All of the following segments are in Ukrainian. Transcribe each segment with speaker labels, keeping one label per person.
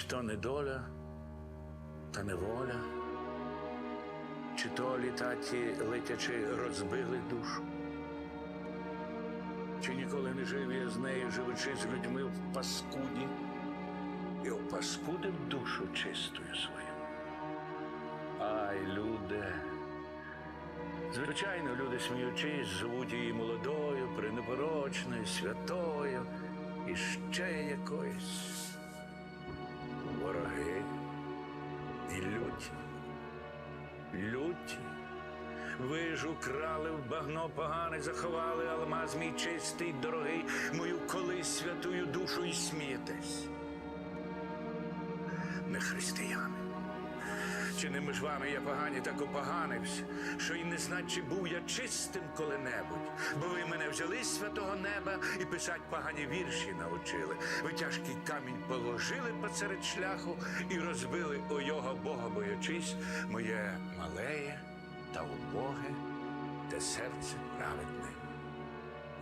Speaker 1: Чи то не доля, та неволя, чи то літаті летячи розбили душу, чи ніколи не жив я з нею, живучи з людьми в паскуді, і опаскудив душу чистою свою. Ай, люди. Звичайно, люди сміючись, звуть її молодою, пренепорочною, святою і ще якоюсь. Ви ж украли в багно погане, заховали алмаз мій чистий, дорогий, мою колись святую душу і смієтесь. Не християни. Чи не між вами я погані, так опоганився, що й не чи був я чистим коли-небудь, бо ви мене взяли з святого неба і писать погані вірші навчили. Ви тяжкий камінь положили посеред шляху і розбили о його Бога боячись, моє малеє та убоге, те серце праведне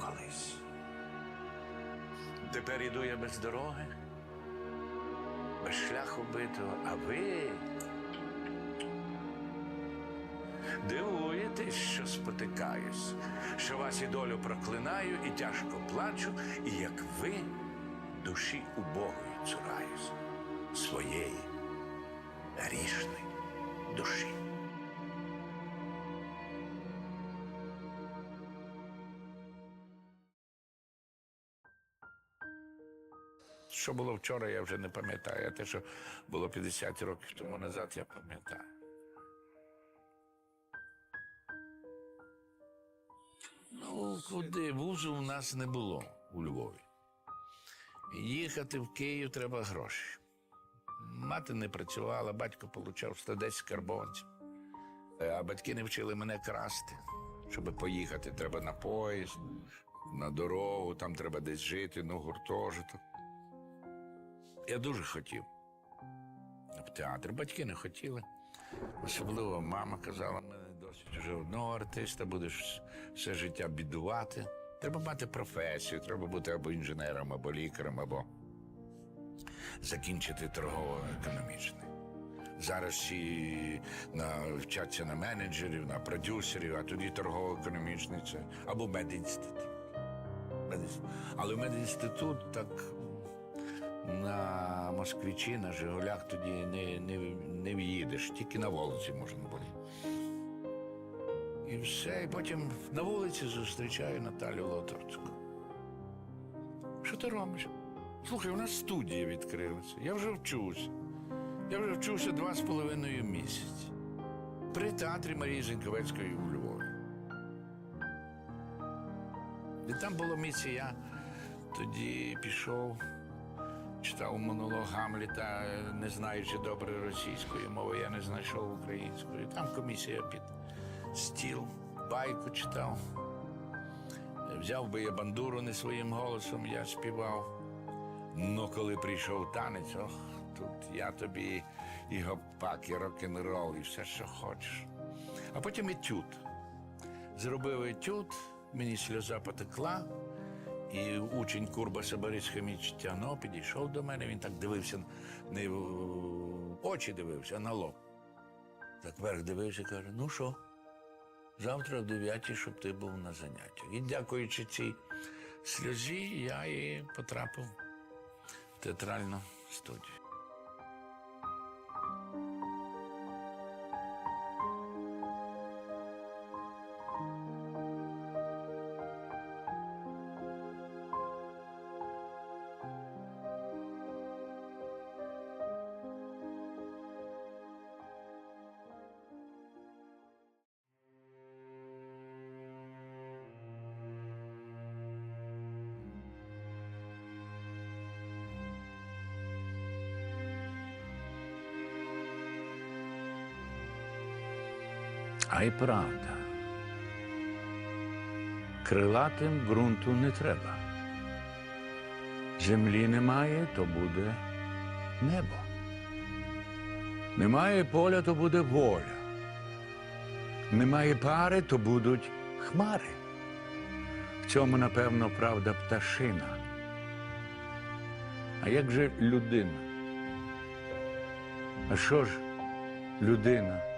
Speaker 1: колись. Тепер іду я без дороги, без шляху битого, а ви. Дивуєтесь, що спотикаюсь, що вас і долю проклинаю, і тяжко плачу, і як ви душі убогої цураюсь, своєї грішної душі. Що було вчора, я вже не пам'ятаю. А те, що було 50 років тому назад, я пам'ятаю. Ну, куди? Вузу в нас не було у Львові. Їхати в Київ треба гроші. Мати не працювала, батько получав 110 карбонців. Е, А батьки не вчили мене красти. Щоб поїхати, треба на поїзд, на дорогу, там треба десь жити, ну, гуртожиток. Я дуже хотів в театр. Батьки не хотіли. Особливо мама казала, мене досить вже одного артиста, будеш все життя бідувати. Треба мати професію, треба бути або інженером, або лікарем, або закінчити торгово-економічний. Зараз всі вчаться на менеджерів, на продюсерів, а тоді торгово-економічний це або медінститут. Але медінститут так на москвичі, на Жигулях тоді не, не, не в'їдеш, тільки на вулиці можна було. І все, і потім на вулиці зустрічаю Наталю Лоторцьку. Що ти робиш? Слухай, у нас студія відкрилася. Я вже вчуся. Я вже вчуся два з половиною місяці. При театрі Марії Зінковецької у Львові. І там було місце, я тоді пішов, читав монолог Гамліта, не знаючи добре російської мови, я не знайшов української. Там комісія під стіл, байку читав. Взяв би я бандуру не своїм голосом, я співав. Ну, коли прийшов танець, ох, тут я тобі і гопак, і рок-н-рол, і все, що хочеш. А потім етюд. Зробив етюд, мені сльоза потекла, і учень Курбаса Борис Хаміч Тяно підійшов до мене, він так дивився, не в очі дивився, а на лоб. Так вверх дивився і каже: ну що, завтра в 9 щоб ти був на заняттях. І дякуючи цій сльозі, я і потрапив в театральну студію. А й правда. Крилатим ґрунту не треба. Землі немає, то буде небо. Немає поля, то буде воля. Немає пари, то будуть хмари. В цьому, напевно, правда пташина. А як же людина?
Speaker 2: А що ж людина?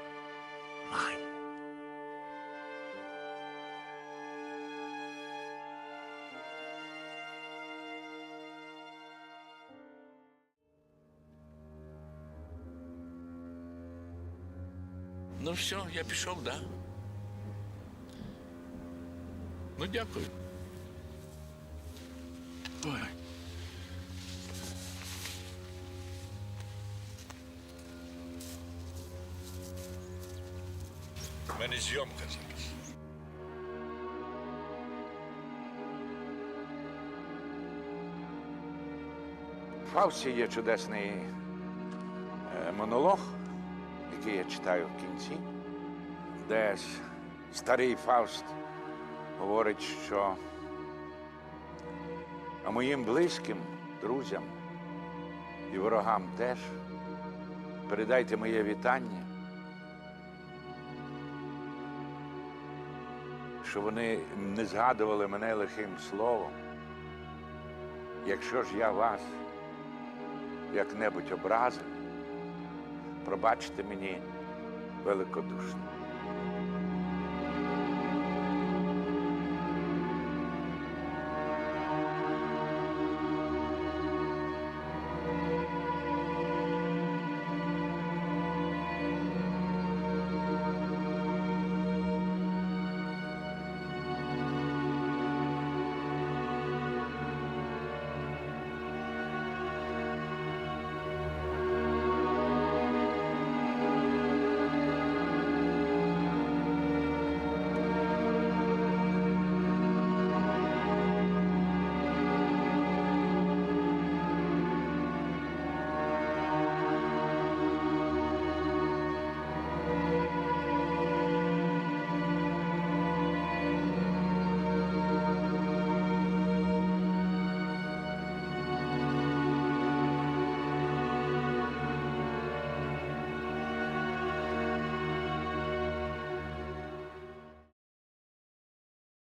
Speaker 1: Ну все, я пішов, да? Ну, дякую. Ой. У мене зйомка зараз.
Speaker 2: В Фаусті є чудесний е, монолог, який я читаю в кінці, де старий Фауст говорить, що а моїм близьким, друзям і ворогам теж передайте моє вітання, що вони не згадували мене лихим словом. Якщо ж я вас як-небудь образив, пробачте мені великодушно.